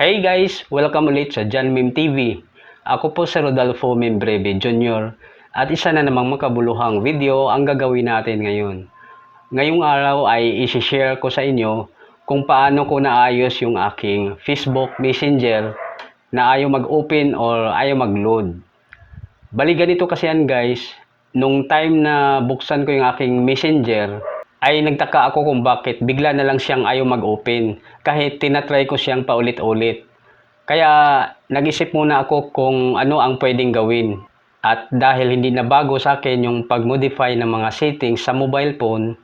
Hey guys! Welcome ulit sa John Mim TV. Ako po si Rodolfo Membreve Jr. At isa na namang makabuluhang video ang gagawin natin ngayon. Ngayong araw ay isi-share ko sa inyo kung paano ko naayos yung aking Facebook Messenger na ayaw mag-open or ayaw mag-load. Bali ganito kasi yan guys, nung time na buksan ko yung aking messenger, ay nagtaka ako kung bakit bigla na lang siyang ayaw mag-open kahit tinatry ko siyang paulit-ulit. Kaya nag-isip muna ako kung ano ang pwedeng gawin. At dahil hindi na bago sa akin yung pag-modify ng mga settings sa mobile phone,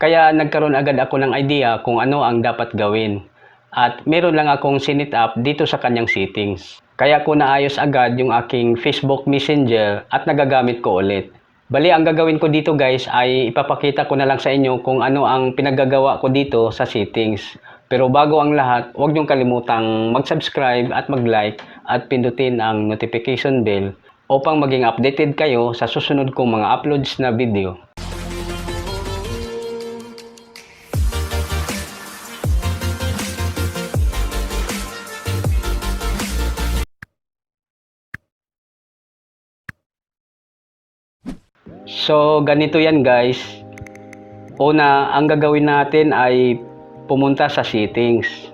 kaya nagkaroon agad ako ng idea kung ano ang dapat gawin. At meron lang akong sinit up dito sa kanyang settings. Kaya ko naayos agad yung aking Facebook Messenger at nagagamit ko ulit. Bali, ang gagawin ko dito guys ay ipapakita ko na lang sa inyo kung ano ang pinagagawa ko dito sa settings. Pero bago ang lahat, huwag niyong kalimutang mag-subscribe at mag-like at pindutin ang notification bell upang maging updated kayo sa susunod kong mga uploads na video. So, ganito yan guys. Una, ang gagawin natin ay pumunta sa settings.